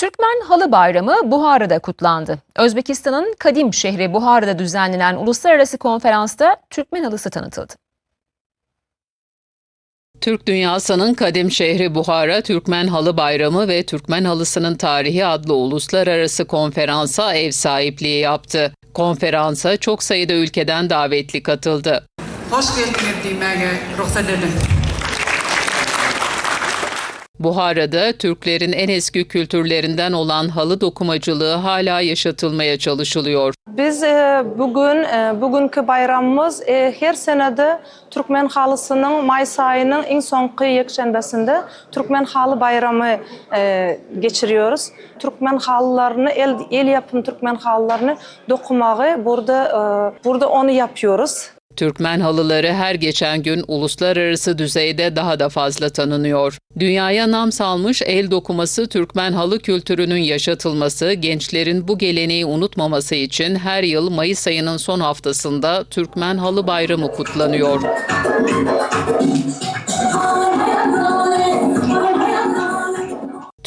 Türkmen Halı Bayramı Buhara'da kutlandı. Özbekistan'ın kadim şehri Buhara'da düzenlenen uluslararası konferansta Türkmen halısı tanıtıldı. Türk dünyasının kadim şehri Buhara, Türkmen Halı Bayramı ve Türkmen Halısının Tarihi adlı uluslararası konferansa ev sahipliği yaptı. Konferansa çok sayıda ülkeden davetli katıldı. Hoş geldiniz. Buhara'da Türklerin en eski kültürlerinden olan halı dokumacılığı hala yaşatılmaya çalışılıyor. Biz e, bugün e, bugünkü bayramımız e, her senede Türkmen halısının Mayıs ayının en sonki yekşenbesinde Türkmen halı bayramı geçiriyoruz. Türkmen halılarını el, el yapım Türkmen halılarını dokumağı burada burada onu yapıyoruz. Türkmen halıları her geçen gün uluslararası düzeyde daha da fazla tanınıyor. Dünyaya nam salmış el dokuması Türkmen halı kültürünün yaşatılması, gençlerin bu geleneği unutmaması için her yıl Mayıs ayının son haftasında Türkmen Halı Bayramı kutlanıyor.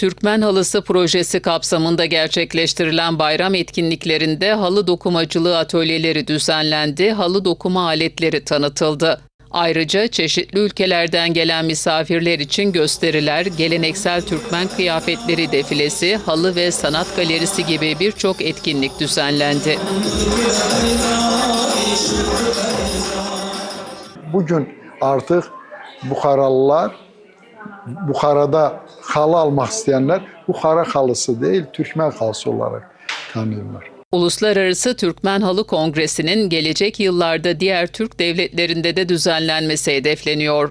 Türkmen Halısı projesi kapsamında gerçekleştirilen bayram etkinliklerinde halı dokumacılığı atölyeleri düzenlendi, halı dokuma aletleri tanıtıldı. Ayrıca çeşitli ülkelerden gelen misafirler için gösteriler, geleneksel Türkmen kıyafetleri defilesi, halı ve sanat galerisi gibi birçok etkinlik düzenlendi. Bugün artık Bukharalılar, Bukhara'da halı almak isteyenler Bukhara halısı değil, Türkmen halısı olarak tanıyorlar. Uluslararası Türkmen Halı Kongresi'nin gelecek yıllarda diğer Türk devletlerinde de düzenlenmesi hedefleniyor.